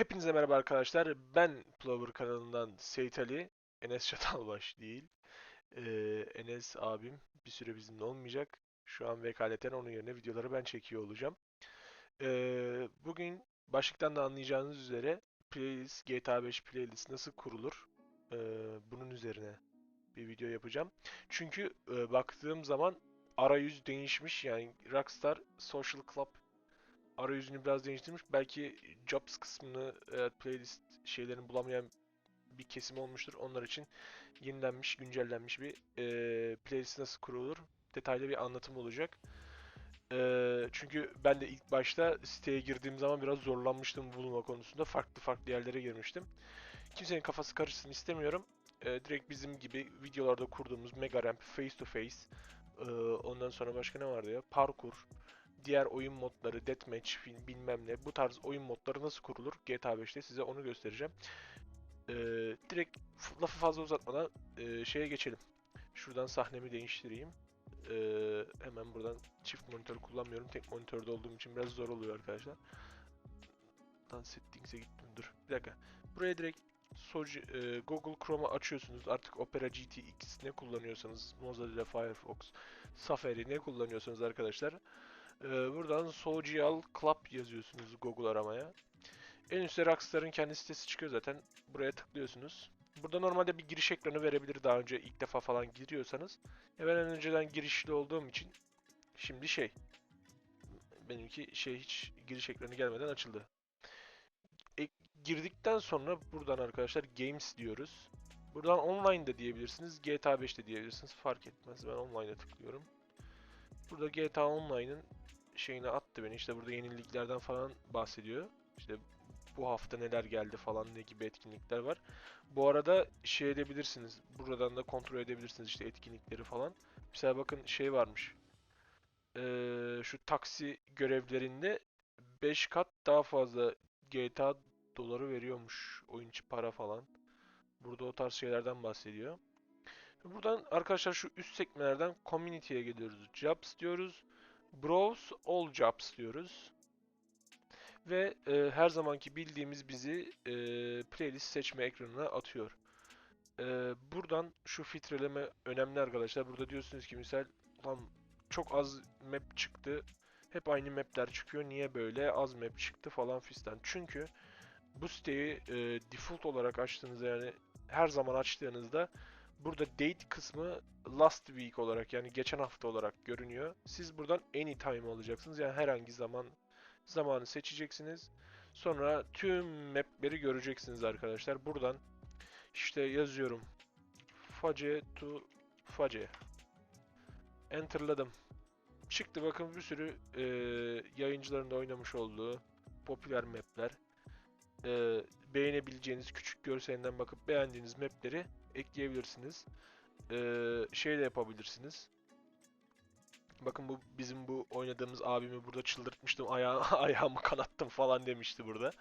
Hepinize merhaba arkadaşlar. Ben Plover kanalından Seyit Ali. Enes Çatalbaş değil. Ee, Enes abim bir süre bizimle olmayacak. Şu an vekaleten onun yerine videoları ben çekiyor olacağım. Ee, bugün başlıktan da anlayacağınız üzere playlist, GTA 5 playlist nasıl kurulur? Ee, bunun üzerine bir video yapacağım. Çünkü e, baktığım zaman arayüz değişmiş. Yani Rockstar Social Club arayüzünü biraz değiştirmiş. Belki Jobs kısmını e, playlist şeylerini bulamayan bir kesim olmuştur. Onlar için yenilenmiş, güncellenmiş bir e, playlist nasıl kurulur detaylı bir anlatım olacak. E, çünkü ben de ilk başta siteye girdiğim zaman biraz zorlanmıştım bulma konusunda. Farklı farklı yerlere girmiştim. Kimsenin kafası karışsın istemiyorum. E, direkt bizim gibi videolarda kurduğumuz Mega Ramp, Face to Face, e, ondan sonra başka ne vardı ya? Parkur, diğer oyun modları, deathmatch, bilmem ne bu tarz oyun modları nasıl kurulur GTA 5'te size onu göstereceğim. Ee, direkt lafı fazla uzatmadan e, şeye geçelim. Şuradan sahnemi değiştireyim. Ee, hemen buradan çift monitör kullanmıyorum. Tek monitörde olduğum için biraz zor oluyor arkadaşlar. Lan settings'e gittim dur. Bir dakika. Buraya direkt Soci, e, Google Chrome'u açıyorsunuz. Artık Opera GTX ne kullanıyorsanız, Mozilla Firefox, Safari ne kullanıyorsanız arkadaşlar. Ee, buradan Social Club yazıyorsunuz Google aramaya. En üstte Rockstar'ın kendi sitesi çıkıyor zaten. Buraya tıklıyorsunuz. Burada normalde bir giriş ekranı verebilir daha önce ilk defa falan giriyorsanız. E ben en önceden girişli olduğum için şimdi şey benimki şey hiç giriş ekranı gelmeden açıldı. E, girdikten sonra buradan arkadaşlar Games diyoruz. Buradan online de diyebilirsiniz, GTA 5 de diyebilirsiniz. Fark etmez. Ben online'a tıklıyorum. Burada GTA Online'ın şeyini attı beni. İşte burada yeniliklerden falan bahsediyor. İşte bu hafta neler geldi falan ne gibi etkinlikler var. Bu arada şey edebilirsiniz. Buradan da kontrol edebilirsiniz işte etkinlikleri falan. Mesela bakın şey varmış. Ee, şu taksi görevlerinde 5 kat daha fazla GTA doları veriyormuş. Oyun içi para falan. Burada o tarz şeylerden bahsediyor. Buradan arkadaşlar şu üst sekmelerden Community'ye geliyoruz. Jobs diyoruz. Browse All Jobs diyoruz. Ve e, her zamanki bildiğimiz bizi e, playlist seçme ekranına atıyor. E, buradan şu filtreleme önemli arkadaşlar. Burada diyorsunuz ki misal lan çok az map çıktı. Hep aynı mapler çıkıyor. Niye böyle? Az map çıktı falan fistan. Çünkü bu siteyi e, default olarak açtığınızda yani her zaman açtığınızda burada date kısmı last week olarak yani geçen hafta olarak görünüyor. Siz buradan anytime alacaksınız. Yani herhangi zaman zamanı seçeceksiniz. Sonra tüm mapleri göreceksiniz arkadaşlar. Buradan işte yazıyorum. Face to Face. Enter'ladım. Çıktı bakın bir sürü e, yayıncıların da oynamış olduğu popüler mapler. E, beğenebileceğiniz küçük görselinden bakıp beğendiğiniz mapleri ekleyebilirsiniz. E, şey de yapabilirsiniz. Bakın bu bizim bu oynadığımız abimi burada çıldırtmıştım. Ayağı, ayağımı kanattım falan demişti burada.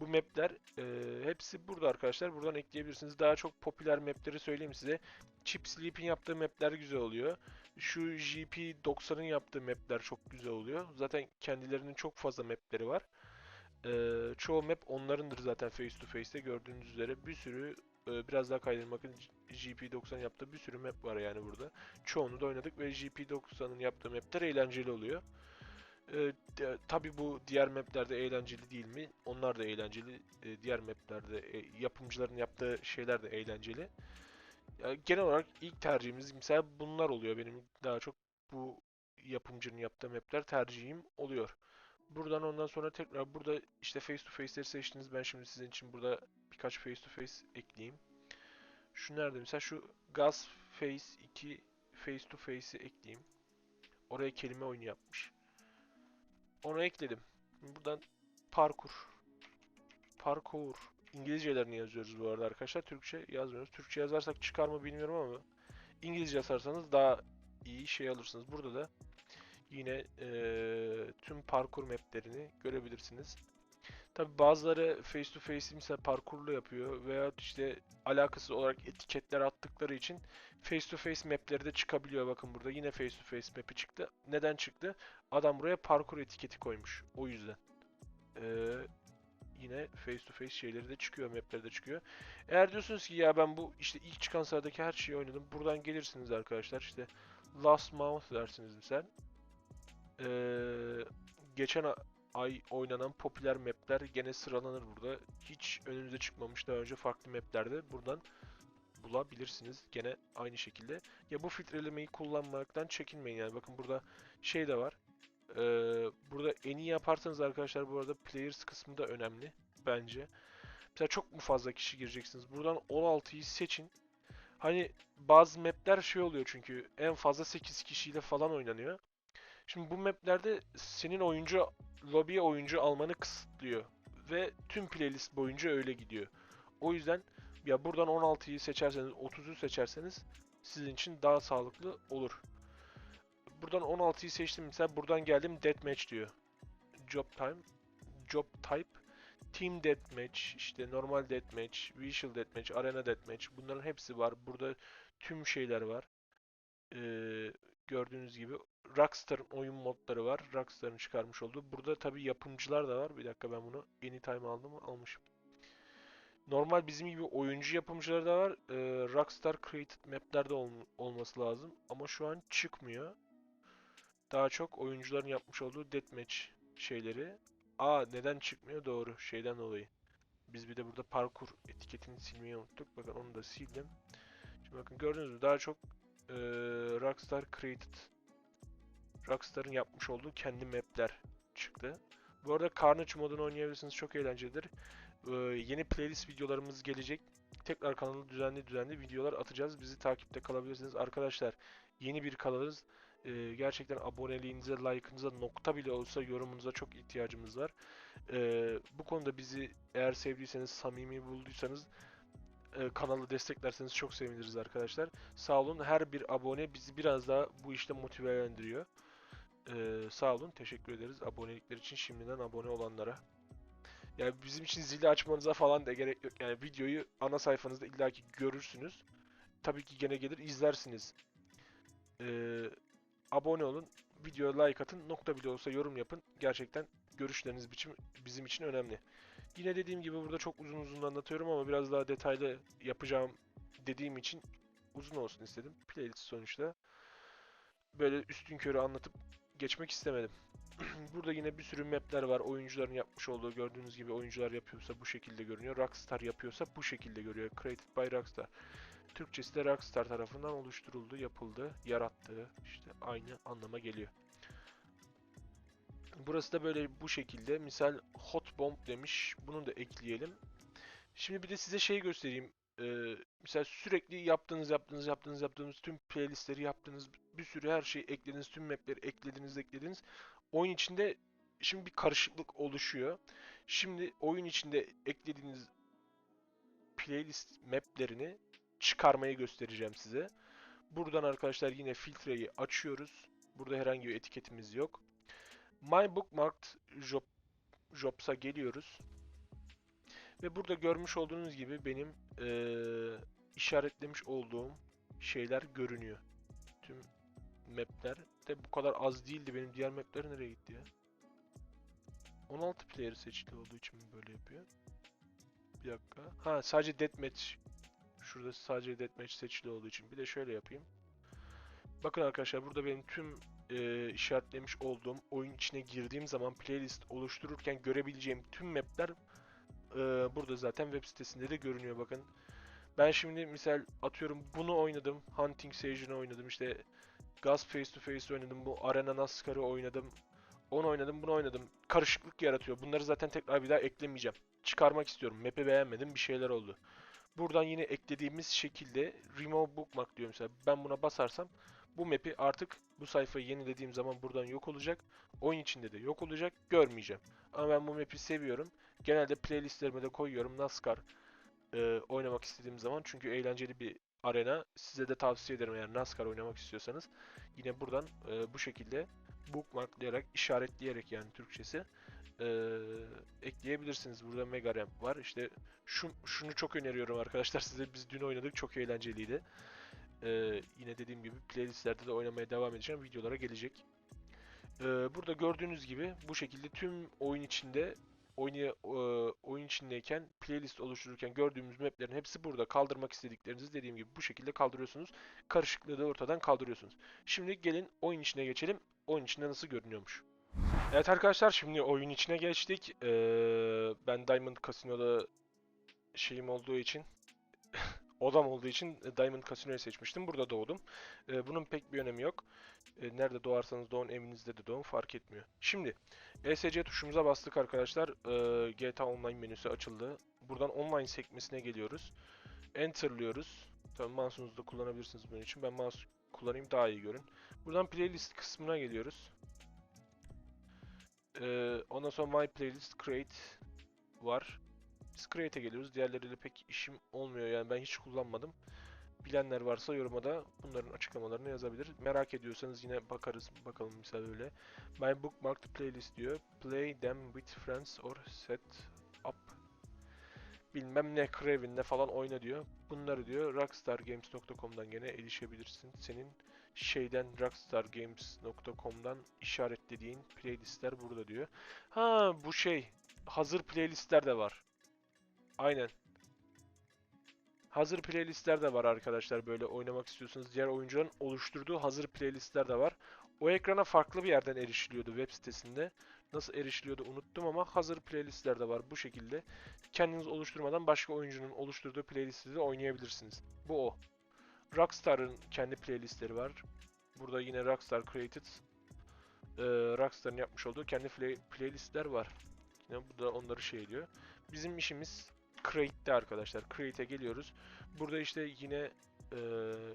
Bu mapler e, hepsi burada arkadaşlar. Buradan ekleyebilirsiniz. Daha çok popüler mapleri söyleyeyim size. Chip Sleep'in yaptığı mapler güzel oluyor. Şu GP90'ın yaptığı mapler çok güzel oluyor. Zaten kendilerinin çok fazla mapleri var. E, çoğu map onlarındır zaten face to face'te gördüğünüz üzere. Bir sürü e, biraz daha kaydırın bakın GP90 yaptığı bir sürü map var yani burada. Çoğunu da oynadık ve GP90'ın yaptığı mapler eğlenceli oluyor. Ee, de- tabii bu diğer maplerde eğlenceli değil mi? Onlar da eğlenceli. Ee, diğer maplerde e, yapımcıların yaptığı şeyler de eğlenceli. Ya, genel olarak ilk tercihimiz mesela bunlar oluyor. Benim daha çok bu yapımcının yaptığı mapler tercihim oluyor. Buradan ondan sonra tekrar burada işte face to face'leri seçtiniz. Ben şimdi sizin için burada birkaç face to face ekleyeyim. Şu nerede? Mesela şu Gas Face 2 Face to Face'i ekleyeyim. Oraya kelime oyunu yapmış. Onu ekledim. Buradan parkur. Parkur. İngilizcelerini yazıyoruz bu arada arkadaşlar. Türkçe yazmıyoruz. Türkçe yazarsak çıkar mı bilmiyorum ama İngilizce yazarsanız daha iyi şey alırsınız. Burada da yine eee, tüm parkur maplerini görebilirsiniz. Tabi bazıları face to face mesela parkurlu yapıyor veya işte alakasız olarak etiketler attıkları için face to face mapleri de çıkabiliyor. Bakın burada yine face to face map'i çıktı. Neden çıktı? Adam buraya parkur etiketi koymuş. O yüzden. Ee, yine face to face şeyleri de çıkıyor, mapleri de çıkıyor. Eğer diyorsunuz ki ya ben bu işte ilk çıkan sıradaki her şeyi oynadım. Buradan gelirsiniz arkadaşlar. İşte Last Month dersiniz misal. Ee, geçen ay oynanan popüler mapler gene sıralanır burada. Hiç önünüze çıkmamış daha önce farklı maplerde buradan bulabilirsiniz. Gene aynı şekilde. Ya bu filtrelemeyi kullanmaktan çekinmeyin yani. Bakın burada şey de var. Ee, burada en iyi yaparsanız arkadaşlar bu arada players kısmı da önemli bence. Mesela çok mu fazla kişi gireceksiniz? Buradan 16'yı seçin. Hani bazı mapler şey oluyor çünkü en fazla 8 kişiyle falan oynanıyor. Şimdi bu maplerde senin oyuncu lobiye oyuncu almanı kısıtlıyor ve tüm playlist boyunca öyle gidiyor. O yüzden ya buradan 16'yı seçerseniz, 30'u seçerseniz sizin için daha sağlıklı olur. Buradan 16'yı seçtim mesela buradan geldim deathmatch diyor. Job time, job type, team deathmatch, işte normal deathmatch, visual deathmatch, arena deathmatch bunların hepsi var. Burada tüm şeyler var. Ee, gördüğünüz gibi Rockstar'ın oyun modları var. Rockstar'ın çıkarmış olduğu. Burada tabii yapımcılar da var. Bir dakika ben bunu Anytime aldım mı? Almışım. Normal bizim gibi oyuncu yapımcıları da var. Ee, Rockstar Created Map'lerde ol- olması lazım. Ama şu an çıkmıyor. Daha çok oyuncuların yapmış olduğu deathmatch şeyleri. Aa neden çıkmıyor? Doğru. Şeyden dolayı. Biz bir de burada parkur etiketini silmeyi unuttuk. Bakın onu da sildim. Şimdi bakın gördünüz mü? Daha çok eee, Rockstar Created Rockstar'ın yapmış olduğu kendi map'ler çıktı. Bu arada Carnage modunu oynayabilirsiniz. Çok eğlencelidir. Ee, yeni playlist videolarımız gelecek. Tekrar kanala düzenli düzenli videolar atacağız. Bizi takipte kalabilirsiniz. Arkadaşlar yeni bir kanalız. Ee, gerçekten aboneliğinize, like'ınıza, nokta bile olsa yorumunuza çok ihtiyacımız var. Ee, bu konuda bizi eğer sevdiyseniz, samimi bulduysanız e, kanalı desteklerseniz çok seviniriz arkadaşlar. Sağ olun. Her bir abone bizi biraz daha bu işte motivelendiriyor. Ee, sağ olun. Teşekkür ederiz abonelikler için şimdiden abone olanlara. Yani bizim için zili açmanıza falan da gerek yok. Yani videoyu ana sayfanızda illaki görürsünüz. Tabii ki gene gelir izlersiniz. Ee, abone olun. Videoya like atın. Nokta bile olsa yorum yapın. Gerçekten görüşleriniz biçim bizim için önemli. Yine dediğim gibi burada çok uzun uzun anlatıyorum ama biraz daha detaylı yapacağım dediğim için uzun olsun istedim. Playlist sonuçta. Böyle üstün körü anlatıp geçmek istemedim. Burada yine bir sürü mapler var. Oyuncuların yapmış olduğu gördüğünüz gibi oyuncular yapıyorsa bu şekilde görünüyor. Rockstar yapıyorsa bu şekilde görünüyor. Created by Rockstar. Türkçesi de Rockstar tarafından oluşturuldu, yapıldı, yarattığı işte aynı anlama geliyor. Burası da böyle bu şekilde. Misal hot bomb demiş. Bunu da ekleyelim. Şimdi bir de size şey göstereyim. Ee, mesela sürekli yaptığınız, yaptığınız, yaptığınız, yaptığınız tüm playlistleri yaptığınız bir sürü her şeyi eklediniz, tüm mapleri eklediniz, eklediniz. Oyun içinde şimdi bir karışıklık oluşuyor. Şimdi oyun içinde eklediğiniz playlist maplerini çıkarmayı göstereceğim size. Buradan arkadaşlar yine filtreyi açıyoruz. Burada herhangi bir etiketimiz yok. My Bookmarked Job, Jobs'a geliyoruz. Ve burada görmüş olduğunuz gibi benim eee, işaretlemiş olduğum şeyler görünüyor. Tüm mapler de bu kadar az değildi. Benim diğer mapler nereye gitti ya? 16 player seçili olduğu için böyle yapıyor? Bir dakika. Ha sadece deathmatch. Şurada sadece deathmatch seçili olduğu için. Bir de şöyle yapayım. Bakın arkadaşlar burada benim tüm e, işaretlemiş olduğum oyun içine girdiğim zaman playlist oluştururken görebileceğim tüm mapler e, burada zaten web sitesinde de görünüyor bakın. Ben şimdi misal atıyorum bunu oynadım. Hunting Sage'ini oynadım. işte Gas Face to Face oynadım. Bu Arena NASCAR'ı oynadım. Onu oynadım, bunu oynadım. Karışıklık yaratıyor. Bunları zaten tekrar bir daha eklemeyeceğim. Çıkarmak istiyorum. Map'i beğenmedim. Bir şeyler oldu. Buradan yine eklediğimiz şekilde Remove Bookmark diyor mesela. Ben buna basarsam bu map'i artık bu sayfayı yenilediğim zaman buradan yok olacak. Oyun içinde de yok olacak. Görmeyeceğim. Ama ben bu map'i seviyorum. Genelde playlistlerime de koyuyorum. NASCAR e, oynamak istediğim zaman. Çünkü eğlenceli bir arena. Size de tavsiye ederim eğer NASCAR oynamak istiyorsanız. Yine buradan e, bu şekilde bookmarklayarak, işaretleyerek yani Türkçesi e, ekleyebilirsiniz. Burada Mega Ramp var. İşte şu, şunu çok öneriyorum arkadaşlar size. Biz dün oynadık. Çok eğlenceliydi. E, yine dediğim gibi playlistlerde de oynamaya devam edeceğim. Videolara gelecek. E, burada gördüğünüz gibi bu şekilde tüm oyun içinde oynaya, e, oyun içindeyken playlist oluştururken gördüğümüz maplerin hepsi burada. Kaldırmak istediklerinizi dediğim gibi bu şekilde kaldırıyorsunuz. Karışıklığı da ortadan kaldırıyorsunuz. Şimdi gelin oyun içine geçelim. Oyun içinde nasıl görünüyormuş. Evet arkadaşlar şimdi oyun içine geçtik. Ee, ben Diamond Casino'da şeyim olduğu için odam olduğu için Diamond Casino'yu seçmiştim. Burada doğdum. Ee, bunun pek bir önemi yok. Ee, nerede doğarsanız doğun, evinizde de doğun fark etmiyor. Şimdi ESC tuşumuza bastık arkadaşlar. Ee, GTA Online menüsü açıldı. Buradan online sekmesine geliyoruz. Enter'lıyoruz. Tabii mouse'unuzu da kullanabilirsiniz bunun için. Ben mouse kullanayım daha iyi görün. Buradan playlist kısmına geliyoruz. Ee, ondan sonra My Playlist Create var. Biz Create'e geliyoruz. Diğerleriyle pek işim olmuyor yani ben hiç kullanmadım. Bilenler varsa yoruma da bunların açıklamalarını yazabilir. Merak ediyorsanız yine bakarız bakalım misal öyle. My bookmarked playlist diyor. Play them with friends or set up bilmem ne Craven'le falan oyna diyor. Bunları diyor rockstargames.com'dan gene erişebilirsin. Senin şeyden rockstargames.com'dan işaretlediğin playlistler burada diyor. Ha bu şey hazır playlistler de var. Aynen. Hazır playlistler de var arkadaşlar böyle oynamak istiyorsanız diğer oyuncuların oluşturduğu hazır playlistler de var. O ekrana farklı bir yerden erişiliyordu web sitesinde. Nasıl erişiliyordu unuttum ama hazır playlistler de var bu şekilde. Kendiniz oluşturmadan başka oyuncunun oluşturduğu playlisti de oynayabilirsiniz. Bu o. Rockstar'ın kendi playlistleri var. Burada yine Rockstar Created e, Rockstar'ın yapmış olduğu kendi play, playlistler var. Yine bu da onları şey ediyor. Bizim işimiz Create'de arkadaşlar. Create'e geliyoruz. Burada işte yine e,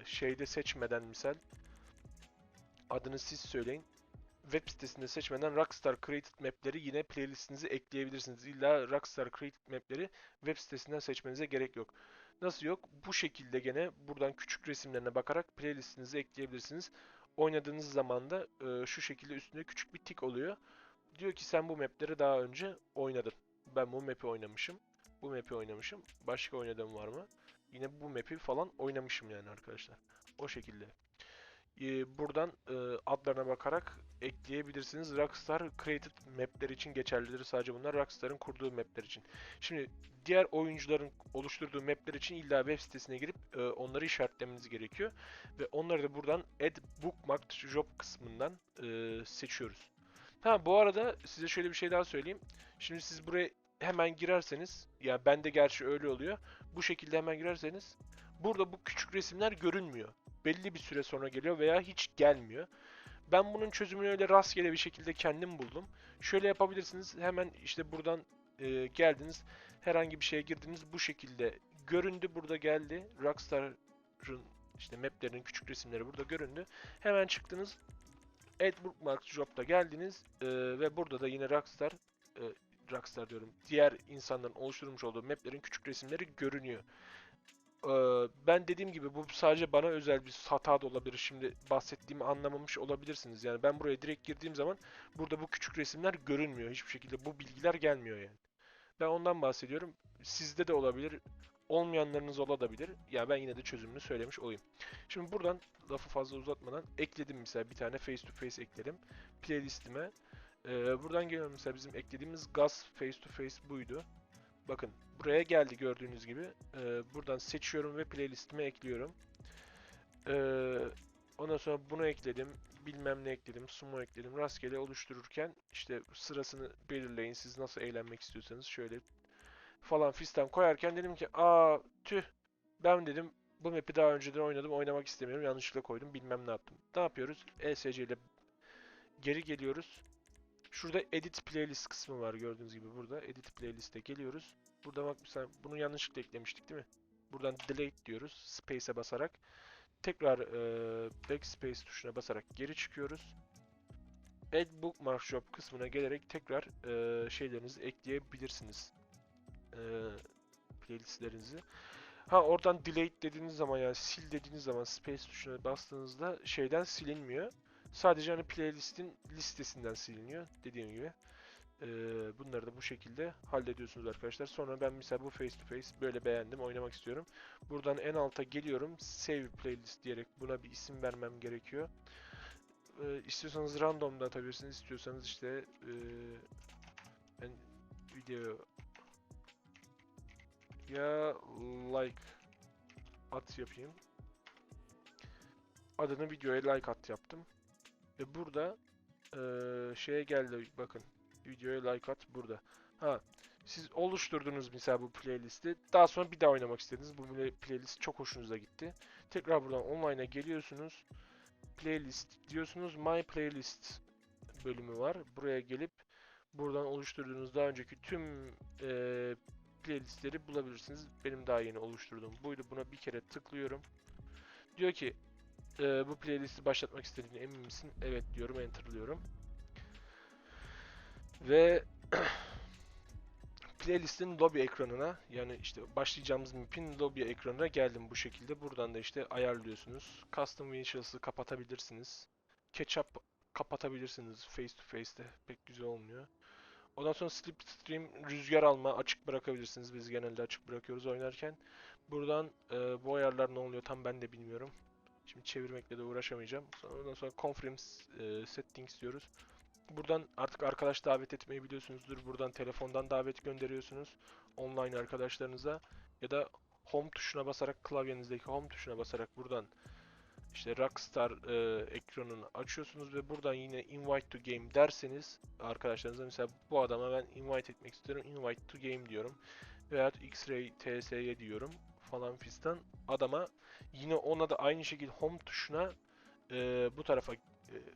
şeyde seçmeden misal adını siz söyleyin. Web sitesinde seçmeden Rockstar Created Map'leri yine playlistinize ekleyebilirsiniz. İlla Rockstar Created Map'leri web sitesinden seçmenize gerek yok. Nasıl yok? Bu şekilde gene buradan küçük resimlerine bakarak playlistinize ekleyebilirsiniz. Oynadığınız zaman da e, şu şekilde üstünde küçük bir tik oluyor. Diyor ki sen bu mapleri daha önce oynadın. Ben bu map'i oynamışım. Bu map'i oynamışım. Başka oynadığım var mı? Yine bu map'i falan oynamışım yani arkadaşlar. O şekilde. Ee, buradan e, adlarına bakarak ekleyebilirsiniz. Rockstar Created mapler için geçerlidir. Sadece bunlar Rockstar'ın kurduğu mapler için. Şimdi diğer oyuncuların oluşturduğu mapler için illa web sitesine girip e, onları işaretlemeniz gerekiyor. Ve onları da buradan Add Bookmarked Job kısmından e, seçiyoruz. Ha bu arada size şöyle bir şey daha söyleyeyim. Şimdi siz buraya hemen girerseniz, ya bende gerçi öyle oluyor. Bu şekilde hemen girerseniz burada bu küçük resimler görünmüyor. Belli bir süre sonra geliyor veya hiç gelmiyor. Ben bunun çözümünü öyle rastgele bir şekilde kendim buldum. Şöyle yapabilirsiniz. Hemen işte buradan e, geldiniz. Herhangi bir şeye girdiniz. Bu şekilde göründü. Burada geldi. Rockstar'ın işte maplerinin küçük resimleri burada göründü. Hemen çıktınız. Add Bookmarks Job'da geldiniz. E, ve burada da yine Rockstar e, Rockstar diyorum. Diğer insanların oluşturmuş olduğu maplerin küçük resimleri görünüyor. Ee, ben dediğim gibi bu sadece bana özel bir hata da olabilir. Şimdi bahsettiğimi anlamamış olabilirsiniz. Yani ben buraya direkt girdiğim zaman burada bu küçük resimler görünmüyor. Hiçbir şekilde bu bilgiler gelmiyor yani. Ben ondan bahsediyorum. Sizde de olabilir. Olmayanlarınız olabilir. Ya ben yine de çözümünü söylemiş olayım. Şimdi buradan lafı fazla uzatmadan ekledim mesela bir tane face to face ekledim. Playlistime. Ee, buradan geliyorum mesela bizim eklediğimiz Gas face to face buydu. Bakın buraya geldi gördüğünüz gibi. Ee, buradan seçiyorum ve playlistime ekliyorum. Ee, ondan sonra bunu ekledim. Bilmem ne ekledim. Sumo ekledim. Rastgele oluştururken işte sırasını belirleyin. Siz nasıl eğlenmek istiyorsanız şöyle falan fistan koyarken dedim ki aa tüh ben dedim bu map'i daha önceden oynadım oynamak istemiyorum yanlışlıkla koydum bilmem ne yaptım. Ne yapıyoruz? ESC ile geri geliyoruz. Şurada edit playlist kısmı var gördüğünüz gibi burada. Edit playlist'e geliyoruz. Burada bak mesela bunu yanlışlıkla eklemiştik değil mi? Buradan delete diyoruz. Space'e basarak. Tekrar e, backspace tuşuna basarak geri çıkıyoruz. Add bookmark job kısmına gelerek tekrar e, şeylerinizi ekleyebilirsiniz. E, playlistlerinizi. Ha oradan delete dediğiniz zaman yani sil dediğiniz zaman space tuşuna bastığınızda şeyden silinmiyor. Sadece hani playlistin listesinden siliniyor dediğim gibi. Ee, bunları da bu şekilde hallediyorsunuz arkadaşlar. Sonra ben mesela bu face to face böyle beğendim oynamak istiyorum. Buradan en alta geliyorum. Save playlist diyerek buna bir isim vermem gerekiyor. Ee, random da atabilirsiniz. İstiyorsanız işte e, ben video ya like at yapayım. Adını videoya like at yaptım. Ve burada eee, şeye geldi bakın. Videoya like at burada. Ha siz oluşturdunuz mesela bu playlisti. Daha sonra bir daha oynamak istediniz. Bu play- playlist çok hoşunuza gitti. Tekrar buradan online'a geliyorsunuz. Playlist diyorsunuz. My playlist bölümü var. Buraya gelip buradan oluşturduğunuz daha önceki tüm eee, playlistleri bulabilirsiniz. Benim daha yeni oluşturduğum buydu. Buna bir kere tıklıyorum. Diyor ki eee, bu playlisti başlatmak istediğine emin misin? Evet diyorum. Enter'lıyorum. Ve playlistin lobby ekranına yani işte başlayacağımız map'in lobby ekranına geldim bu şekilde. Buradan da işte ayarlıyorsunuz. Custom Visuals'ı kapatabilirsiniz. Ketchup kapatabilirsiniz face to face'te. Pek güzel olmuyor. Ondan sonra Slipstream rüzgar alma açık bırakabilirsiniz. Biz genelde açık bırakıyoruz oynarken. Buradan e, bu ayarlar ne oluyor tam ben de bilmiyorum. Şimdi çevirmekle de uğraşamayacağım. Sonra, ondan sonra Conference e, Settings diyoruz. Buradan artık arkadaş davet etmeyi biliyorsunuzdur. Buradan telefondan davet gönderiyorsunuz online arkadaşlarınıza ya da Home tuşuna basarak klavyenizdeki Home tuşuna basarak buradan işte Rockstar e, ekranını açıyorsunuz ve buradan yine Invite to Game derseniz arkadaşlarınıza mesela bu adama ben invite etmek istiyorum. Invite to Game diyorum. Veya X-Ray diyorum falan fistan. Adama yine ona da aynı şekilde Home tuşuna e, bu tarafa e,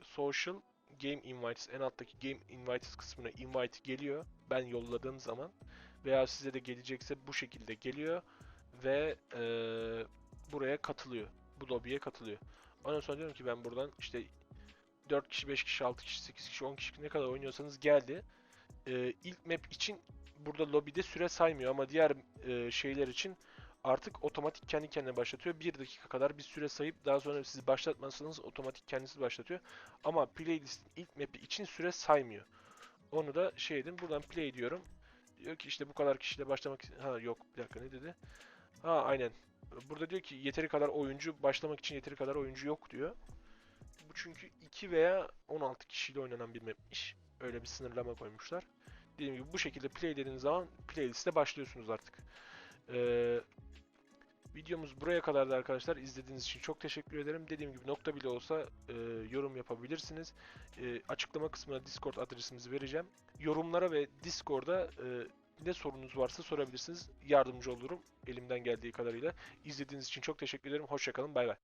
Social Game Invites en alttaki Game Invites kısmına invite geliyor. Ben yolladığım zaman veya size de gelecekse bu şekilde geliyor ve e, buraya katılıyor. Bu lobby'ye katılıyor. Ondan sonra diyorum ki ben buradan işte 4 kişi, 5 kişi, 6 kişi, 8 kişi, 10 kişi ne kadar oynuyorsanız geldi. E, ilk map için burada lobby'de süre saymıyor ama diğer e, şeyler için artık otomatik kendi kendine başlatıyor. 1 dakika kadar bir süre sayıp daha sonra siz başlatmazsanız otomatik kendisi başlatıyor. Ama playlist ilk map'i için süre saymıyor. Onu da şey edin. Buradan play diyorum. Diyor ki işte bu kadar kişiyle başlamak ha yok bir dakika ne dedi? Ha aynen. Burada diyor ki yeteri kadar oyuncu başlamak için yeteri kadar oyuncu yok diyor. Bu çünkü 2 veya 16 kişiyle oynanan bir mapmiş. Öyle bir sınırlama koymuşlar. Dediğim gibi bu şekilde play dediğiniz zaman playlist'e başlıyorsunuz artık. Ee, videomuz buraya kadardı arkadaşlar. İzlediğiniz için çok teşekkür ederim. Dediğim gibi nokta bile olsa e, yorum yapabilirsiniz. E, açıklama kısmına Discord adresimizi vereceğim. Yorumlara ve Discord'a e, ne sorunuz varsa sorabilirsiniz. Yardımcı olurum elimden geldiği kadarıyla. İzlediğiniz için çok teşekkür ederim. Hoşçakalın. Bay bay.